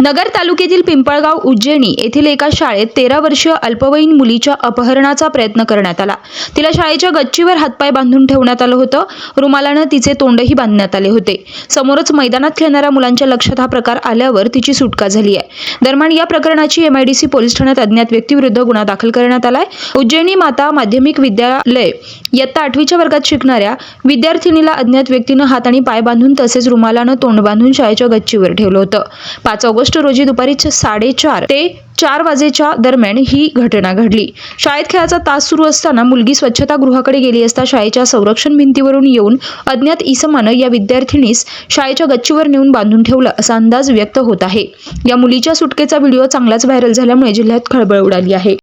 नगर तालुक्यातील पिंपळगाव उज्जैनी येथील एका शाळेत तेरा वर्षीय अल्पवयीन मुलीच्या अपहरणाचा प्रयत्न करण्यात आला. तिला शाळेच्या गच्चीवर हातपाय बांधून ठेवण्यात आलं होतं. रुमालानं तिचे तोंडही बांधण्यात आले होते. समोरच मैदानात खेळणाऱ्या मुलांच्या लक्षात हा प्रकार आल्यावर तिची सुटका झाली आहे. दरम्यान या प्रकरणाची एमआयडीसी पोलीस ठाण्यात अज्ञात व्यक्तीविरुद्ध गुन्हा दाखल करण्यात आलाय. उज्जैनी माता माध्यमिक विद्यालय इयत्ता आठवीच्या वर्गात शिकणाऱ्या विद्यार्थिनीला अज्ञात व्यक्तीनं हात आणि पाय बांधून तसेच रुमालानं तोंड बांधून शाळेच्या गच्चीवर ठेवलं होतं. पाच ऑगस्ट रोजी दुपारी साडेचार ते चार वाजेच्या दरम्यान ही घटना घडली. शाळेत खेळाचा तास सुरू असताना मुलगी स्वच्छतागृहाकडे गेली असता शाळेच्या संरक्षण भिंतीवरून येऊन अज्ञात इसमानं या विद्यार्थिनीस शाळेच्या गच्चीवर नेऊन बांधून ठेवलं असा अंदाज व्यक्त होत आहे. या मुलीच्या सुटकेचा व्हिडिओ चांगलाच व्हायरल झाल्यामुळे जिल्ह्यात खळबळ उडाली आहे.